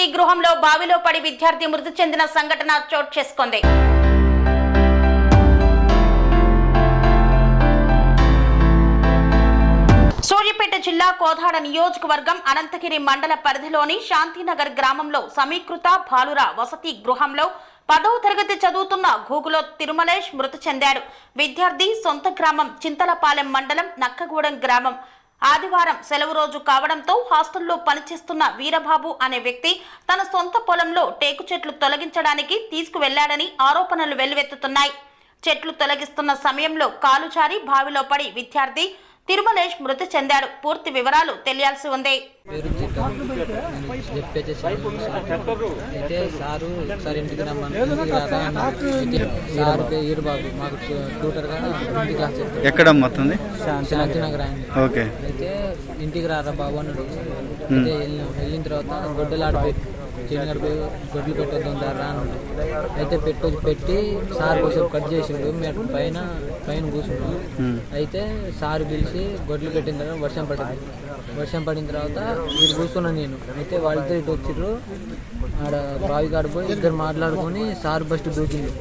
వసతి గృహంలో బావిలో పడి విద్యార్థి మృతి చెందిన సంఘటన చోటు చేసుకుంది. సూర్యాపేట జిల్లా కోదాడ నియోజకవర్గం అనంతగిరి మండల పరిధిలోని శాంతినగర్ గ్రామంలో సమీకృత భాలుర వసతి గృహంలో పదవ తరగతి చదువుతున్న గూగులో తిరుమలేష్ మృతి చెందాడు. విద్యార్థి సొంత గ్రామం చింతలపాలెం మండలం నక్కగూడెం గ్రామం. ఆదివారం సెలవు రోజు కావడంతో హాస్టల్లో పనిచేస్తున్న వీరబాబు అనే వ్యక్తి తన సొంత పొలంలో టేకు చెట్లు తొలగించడానికి తీసుకువెళ్ళాడని ఆరోపణలు వెల్లువెత్తుతున్నాయి. చెట్లు తొలగిస్తున్న సమయంలో కాలు జారి బావిలో పడి విద్యార్థి తిరుమలేష్ మృతి చెందాడు పూర్తి వివరాలు తెలియాల్సి ఉంది. అయితే సారు ఒకసారి ఇంటికి సారు పేరు బాబు మాకు ట్యూ- ట్యూటర్గా ఇంటి క్లాస్ చెప్తారు ఎక్కడ మొత్తంది శాంతినగర్ ఆయన. ఓకే. అయితే ఇంటికి రారా బాబు అన్నాడు. అయితే వెళ్ళినాం తర్వాత గొడ్డలు పోయి గొడ్లు పెట్టొద్దాం దారా అన్నాడు అయితే పెట్టొచ్చు పెట్టి సార్ కోసం కట్ చేసిండు మేము పైన పైన కూర్చున్నాం. అయితే సార్ పిలిచి గొడ్లు పెట్టిన తర్వాత వర్షం పడింది. వర్షం పడిన తర్వాత వీడు కూర్చున్నాను నేను. అయితే వాళ్ళిద్దరు ఇటు వచ్చిర్రు. ఆడ బావి కాడ పోయి ఇద్దరు మాట్లాడుకొని సార్ బస్ట్ దూకింది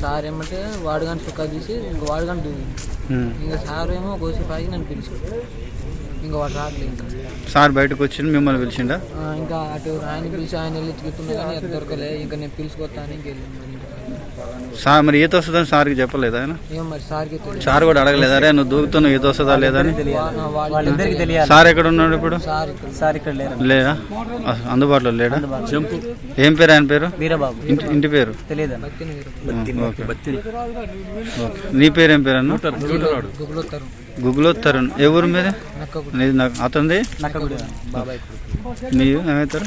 సార్ ఏమంటే వాడు కానీ సుఖ తీసి ఇంక వాడు కానీ. ఇంకా సార్ ఏమో కోసేపు ఆగి నన్ను పిలిచాడు. ఇంకా వాడు రావట్లేదు ఇంకా. సార్ బయటకు వచ్చి మిమ్మల్ని పిలిచిండా? ఇంకా అటు ఆయన పిలిచి ఆయన వెళ్ళి ఎత్తుకుతున్నా కానీ దొరకలే. ఇంకా నేను పిలుచుకొస్తా అని ఇంకెళ్ళాను సార్ మరి ఈత వస్తుందని సార్కి చెప్పలేదా ఆయన. సార్ కూడా అడగలేదా? అరే నువ్వు దూకుతున్నావు ఈత వస్తుందా లేదా అని? సార్ ఎక్కడ ఉన్నాడు ఇప్పుడు? సార్ ఇక్కడ. సార్ ఇక్కడ లేరు? లేడా? అస- అందుబాటులో లేడా? ఏం పేరు ఆయన పేరు? వీరబాబు. ఇంటి ఇంటి పేరు? నీ పేరు ఏం పేరు అన్న? గుగ్గులో తరుణ్ ఏ ఊరు మీద? అతనిది? నక్కగుడి. బాబాయ్ మీరు ఏమవుతారు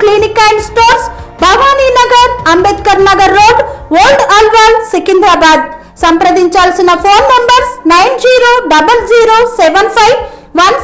clinic and stores Bhavani Nagar Ambedkar Nagar road old Alwal Secunderabad. సంప్రదించాల్సిన phone numbers nine zero double zero seven five one